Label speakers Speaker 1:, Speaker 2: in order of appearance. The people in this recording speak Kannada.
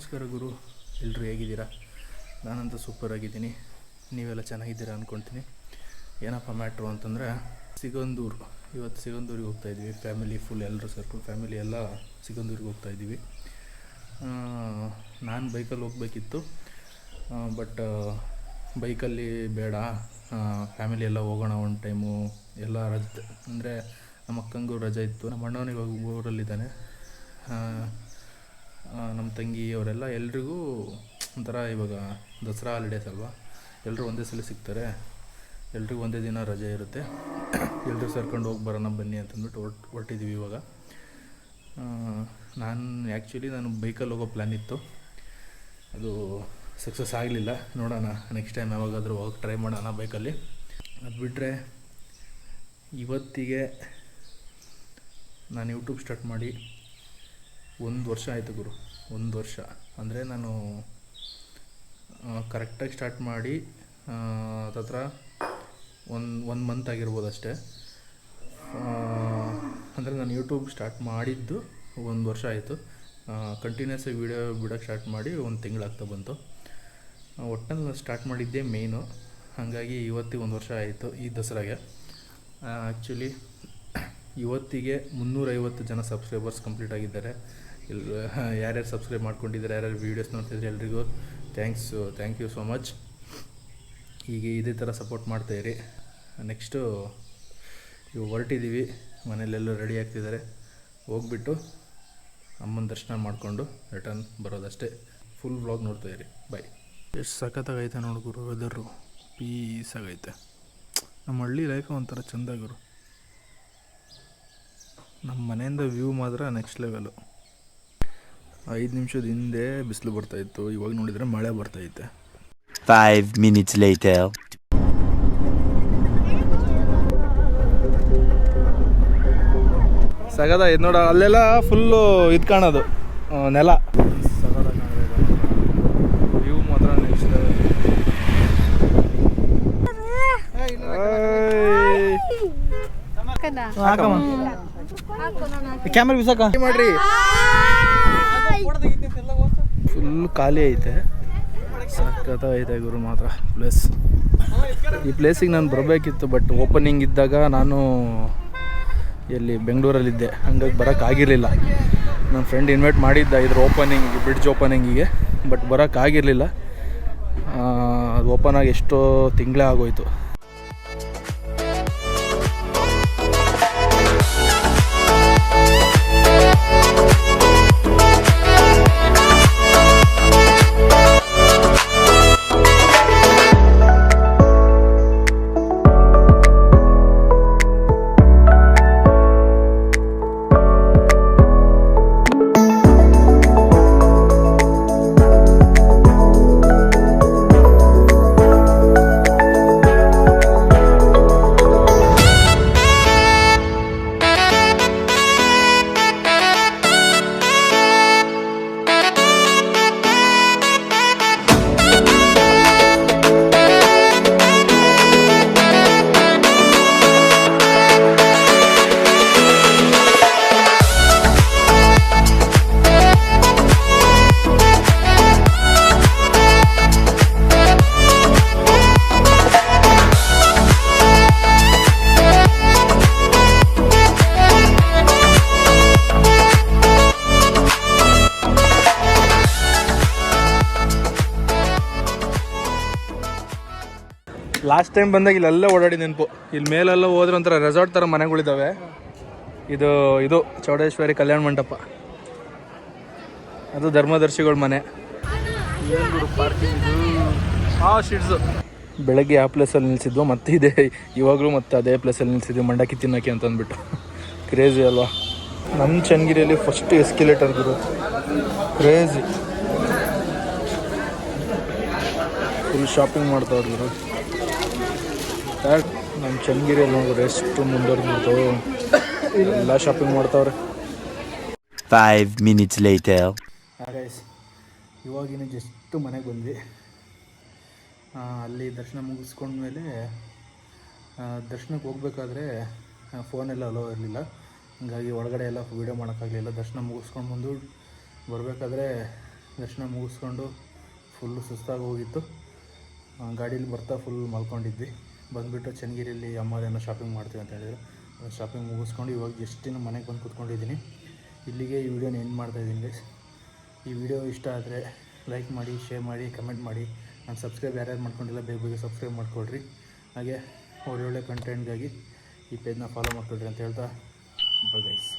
Speaker 1: ನಮಸ್ಕಾರ ಗುರು ಎಲ್ಲರೂ ಹೇಗಿದ್ದೀರಾ? ನಾನಂತೂ ಸೂಪರ್ ಆಗಿದ್ದೀನಿ. ನೀವೆಲ್ಲ ಚೆನ್ನಾಗಿದ್ದೀರಾ ಅಂದ್ಕೊಳ್ತೀನಿ ಏನಪ್ಪ ಮ್ಯಾಟ್ರು ಅಂತಂದರೆ, ಸಿಗಂದೂರು, ಇವತ್ತು ಸಿಗಂದೂರಿಗೆ ಹೋಗ್ತಾಯಿದ್ವಿ ಫ್ಯಾಮಿಲಿ ಫುಲ್ ಎಲ್ಲರೂ ಸರ್ಕು ಫ್ಯಾಮಿಲಿ ಎಲ್ಲ ಸಿಗಂದೂರಿಗೆ ಹೋಗ್ತಾಯಿದ್ದೀವಿ ನಾನು ಬೈಕಲ್ಲಿ ಹೋಗಬೇಕಿತ್ತು. ಬಟ್ ಬೈಕಲ್ಲಿ ಬೇಡ. ಫ್ಯಾಮಿಲಿ ಎಲ್ಲ ಹೋಗೋಣ ಒಂದು ಟೈಮು ಎಲ್ಲ ರಜೆ, ಅಂದರೆ ನಮ್ಮ ಅಕ್ಕಂಗೂ ರಜೆ ಇತ್ತು. ನಮ್ಮ ಅಣ್ಣವನಿಗೆ ಊರಲ್ಲಿದ್ದಾನೆ. ನಮ್ಮ ತಂಗಿ ಅವರೆಲ್ಲ ಎಲ್ರಿಗೂ ಒಂಥರ ಇವಾಗ ದಸರಾ ಹಾಲಿಡೇಸ್ ಅಲ್ವಾ? ಎಲ್ಲರೂ ಒಂದೇ ಸಲ ಸಿಗ್ತಾರೆ. ಎಲ್ರಿಗೂ ಒಂದೇ ದಿನ ರಜೆ ಇರುತ್ತೆ. ಎಲ್ಲರೂ ಸೇರ್ಕೊಂಡು ಹೋಗಿ ಬರೋಣ ಬನ್ನಿ ಅಂತಂದ್ಬಿಟ್ಟು ಹೊರ್ಟ್ ಹೊರಟಿದ್ದೀವಿ ಇವಾಗ. ನಾನು ಆ್ಯಕ್ಚುಲಿ ನಾನು ಬೈಕಲ್ಲಿ ಹೋಗೋ ಪ್ಲ್ಯಾನ್ ಇತ್ತು. ಅದು ಸಕ್ಸಸ್ ಆಗಲಿಲ್ಲ. ನೋಡೋಣ ನೆಕ್ಸ್ಟ್ ಟೈಮ್ ಯಾವಾಗಾದರೂ ಹೋಗಕ್ಕೆ ಟ್ರೈ ಮಾಡೋಣ ಬೈಕಲ್ಲಿ ಅದು ಬಿಟ್ಟರೆ ಇವತ್ತಿಗೆ ನಾನು ಯೂಟ್ಯೂಬ್ ಸ್ಟಾರ್ಟ್ ಮಾಡಿ ಒಂದು ವರ್ಷ ಆಯಿತು ಗುರು, ಒಂದು ವರ್ಷ. ಅಂದರೆ ನಾನು ಕರೆಕ್ಟಾಗಿ ಸ್ಟಾರ್ಟ್ ಮಾಡಿ ಹತ್ರ ಒಂದು ಒಂದು ಮಂತ್ ಆಗಿರ್ಬೋದು ಅಷ್ಟೇ. ಅಂದರೆ ನಾನು ಯೂಟ್ಯೂಬ್ ಸ್ಟಾರ್ಟ್ ಮಾಡಿದ್ದು ಒಂದು ವರ್ಷ ಆಯಿತು. ಕಂಟಿನ್ಯೂಸ್ ವೀಡಿಯೋ ಬಿಡೋಕ್ಕೆ ಸ್ಟಾರ್ಟ್ ಮಾಡಿ ಒಂದು ತಿಂಗಳಾಗ್ತಾ ಬಂತು. ಒಟ್ಟಿನಲ್ಲಿ ನಾನು ಸ್ಟಾರ್ಟ್ ಮಾಡಿದ್ದೇ ಮೇಯ್ನು ಹಾಗಾಗಿ ಇವತ್ತಿಗೆ ಒಂದು ವರ್ಷ ಆಯಿತು ಈ ದಸರಾಗೆ. ಆ್ಯಕ್ಚುಲಿ ಇವತ್ತಿಗೆ ಮುನ್ನೂರೈವತ್ತು ಜನ ಸಬ್ಸ್ಕ್ರೈಬರ್ಸ್ ಕಂಪ್ಲೀಟ್ ಆಗಿದ್ದಾರೆ. ಎಲ್ ಯಾರ್ಯಾರು ಸಬ್ಸ್ಕ್ರೈಬ್ ಮಾಡ್ಕೊಂಡಿದ್ದಾರೆ, ಯಾರ್ಯಾರು ವೀಡಿಯೋಸ್ ನೋಡ್ತಿದ್ರೆ ಎಲ್ರಿಗೂ thanks thank you so much ಹೀಗೆ ಇದೇ ಥರ ಸಪೋರ್ಟ್ ಮಾಡ್ತಾಯಿರಿ ನೆಕ್ಸ್ಟು ಇವು ಹೊರಟಿದ್ದೀವಿ ಮನೇಲೆಲ್ಲೂ ರೆಡಿ ಆಗ್ತಿದ್ದಾರೆ. ಹೋಗ್ಬಿಟ್ಟು ಅಮ್ಮನ ದರ್ಶನ ಮಾಡಿಕೊಂಡು ರಿಟರ್ನ್ ಬರೋದಷ್ಟೇ. ಫುಲ್ ವ್ಲಾಗ್ ನೋಡ್ತಾ ಇರಿ. ಬಾಯ್ ಎಷ್ಟು ಸಖತ್ತಾಗೈತೆ ನೋಡು ಗುರು ವೆದರು ಪೀಸ್ ಆಗೈತೆ. ನಮ್ಮ ಹಳ್ಳಿ ಲೈಫ್ ಒಂಥರ ಚೆಂದ ಗುರು. ನಮ್ಮ ಮನೆಯಿಂದ ವ್ಯೂ ಮಾತ್ರ ನೆಕ್ಸ್ಟ್ ಲೆವೆಲು ಐದು ನಿಮಿಷದ ಹಿಂದೆ ಬಿಸಿಲು ಬರ್ತಾಯಿತ್ತು ಇವಾಗ ನೋಡಿದ್ರೆ ಮಳೆ ಬರ್ತೈತೆ
Speaker 2: ಫೈವ್ ಮಿನಿಟ್ಸ್ later.
Speaker 1: ಸಗದ ಇದು ನೋಡ ಅಲ್ಲೆಲ್ಲ ಫುಲ್ಲು ಇದು ಕಾಣೋದು. ನೆಲ. ಸಗದ ವ್ಯೂ ಮಾತ್ರ ನೆಕ್ಸ್ಟ್.
Speaker 3: ಕ್ಯಾಮ್ರಾ ಬಿಸಾಕ.
Speaker 1: ಮಾಡ್ರಿ. ಫುಲ್ ಖಾಲಿ ಐತೆ. ಸಖತ್ ಐತೆ ಗುರು ಮಾತ್ರ ಪ್ಲೇಸ್ ಈ ಪ್ಲೇಸಿಗೆ ನಾನು ಬರಬೇಕಿತ್ತು ಬಟ್ ಓಪನಿಂಗ್ ಇದ್ದಾಗ ನಾನು ಎಲ್ಲಿ ಬೆಂಗಳೂರಲ್ಲಿದ್ದೆ. ಹಂಗಾಗಿ ಬರೋಕ್ಕಾಗಿರಲಿಲ್ಲ ನನ್ನ ಫ್ರೆಂಡ್ ಇನ್ವೈಟ್ ಮಾಡಿದ್ದ ಇದ್ರ ಓಪನಿಂಗ್ ಬ್ರಿಡ್ಜ್ ಓಪನಿಂಗಿಗೆ ಬಟ್ ಬರೋಕ್ಕಾಗಿರಲಿಲ್ಲ ಅದು ಓಪನ್ ಆಗಿ ಎಷ್ಟೋ ತಿಂಗಳೇ ಆಗೋಯ್ತು. ಲಾಸ್ಟ್ ಟೈಮ್ ಬಂದಾಗ ಇಲ್ಲೆಲ್ಲ ಓಡಾಡಿ ನೆನಪು ಇಲ್ಲಿ ಮೇಲೆಲ್ಲ ಹೋದ್ರೆ ಒಂಥರ ರೆಸಾರ್ಟ್ ಥರ ಮನೆಗಳಿದ್ದಾವೆ ಇದು ಇದು ಚೌಡೇಶ್ವರಿ ಕಲ್ಯಾಣ ಮಂಟಪ. ಅದು ಧರ್ಮದರ್ಶಿಗಳ ಮನೆ. ಬೆಳಗ್ಗೆ ಆ ಪ್ಲೇಸಲ್ಲಿ ನಿಲ್ಸಿದ್ವು. ಮತ್ತೆ ಇದೆ, ಇವಾಗಲೂ ಮತ್ತೆ ಅದೇ ಪ್ಲೇಸಲ್ಲಿ ನಿಲ್ಸಿದ್ವಿ. ಮಂಡಕ್ಕಿ ತಿನ್ನೋಕ್ಕೆ ಅಂತ ಅಂದ್ಬಿಟ್ಟು ಕ್ರೇಜಿ ಅಲ್ವಾ? ನಮ್ಮ ಚನ್ನಗಿರಿಯಲ್ಲಿ ಫಸ್ಟ್ ಎಸ್ಕಿಲೇಟರ್ ಗುರು. ಕ್ರೇಜಿ ಫುಲ್ ಶಾಪಿಂಗ್ ಮಾಡ್ತಾ ಇದ್ರು ನಮ್ಮ ಚನ್ನಗಿರಿಯಲ್ಲಿ ನೋಡಿ ಎಷ್ಟು ಮುಂದುವರೆದ್ಬಿಡ್ತು ಎಲ್ಲ ಶಾಪಿಂಗ್ ಮಾಡ್ತಾವ್ರೆ.
Speaker 2: Five minutes.
Speaker 1: ಗೈಸ್ ಇವಾಗಿನ ಜಸ್ಟ್ ಮನೆಗೆ ಬಂದ್ವಿ. ಅಲ್ಲಿ ದರ್ಶನ ಮುಗಿಸ್ಕೊಂಡ್ಮೇಲೆ ದರ್ಶನಕ್ಕೆ ಹೋಗ್ಬೇಕಾದ್ರೆ ಫೋನೆಲ್ಲ ಅಲೋ ಇರಲಿಲ್ಲ. ಹಾಗಾಗಿ ಒಳಗಡೆ ಎಲ್ಲ ವೀಡಿಯೋ ಮಾಡೋಕ್ಕಾಗಲಿಲ್ಲ. ದರ್ಶನ ಮುಗಿಸ್ಕೊಂಡು ಬಂದು ಬರಬೇಕಾದ್ರೆ ದರ್ಶನ ಮುಗಿಸ್ಕೊಂಡು ಫುಲ್ಲು ಸುಸ್ತಾಗಿ ಹೋಗಿತ್ತು. ಗಾಡೀಲಿ ಬರ್ತಾ ಫುಲ್ ಮಲ್ಕೊಂಡಿದ್ವಿ. ಬಂದುಬಿಟ್ಟು ಚನ್ನಗಿರಿಯಲ್ಲಿ ಅಮ್ಮದೇನೋ ಶಾಪಿಂಗ್ ಮಾಡ್ತೀವಿ ಅಂತ ಹೇಳಿದ್ರು. ಶಾಪಿಂಗ್ ಮುಗಿಸ್ಕೊಂಡು ಇವಾಗ ಜಸ್ಟಿನ ಮನೆಗೆ ಬಂದು ಕೂತ್ಕೊಂಡಿದ್ದೀನಿ. ಇಲ್ಲಿಗೆ ಈ ವಿಡಿಯೋನ ಎಂಡ್ ಮಾಡ್ತಾಯಿದ್ದೀನಿ ಗೈಸ್ ಈ ವಿಡಿಯೋ ಇಷ್ಟ ಆದರೆ ಲೈಕ್ ಮಾಡಿ ಶೇರ್ ಮಾಡಿ ಕಮೆಂಟ್ ಮಾಡಿ. ನಾನು ಸಬ್ಸ್ಕ್ರೈಬ್ ಯಾರ್ಯಾರು ಮಾಡ್ಕೊಂಡಿಲ್ಲ, ಬೇಗ ಬೇಗ ಸಬ್ಸ್ಕ್ರೈಬ್ ಮಾಡ್ಕೊಳ್ರಿ. ಹಾಗೆ ಒಳ್ಳೊಳ್ಳೆ ಕಂಟೆಂಟ್ಗಾಗಿ ಈ ಪೇಜ್ನ ಫಾಲೋ ಮಾಡ್ಕೊಳ್ರಿ ಅಂತ ಹೇಳ್ತಾ ಬೈ ಗೈಸ್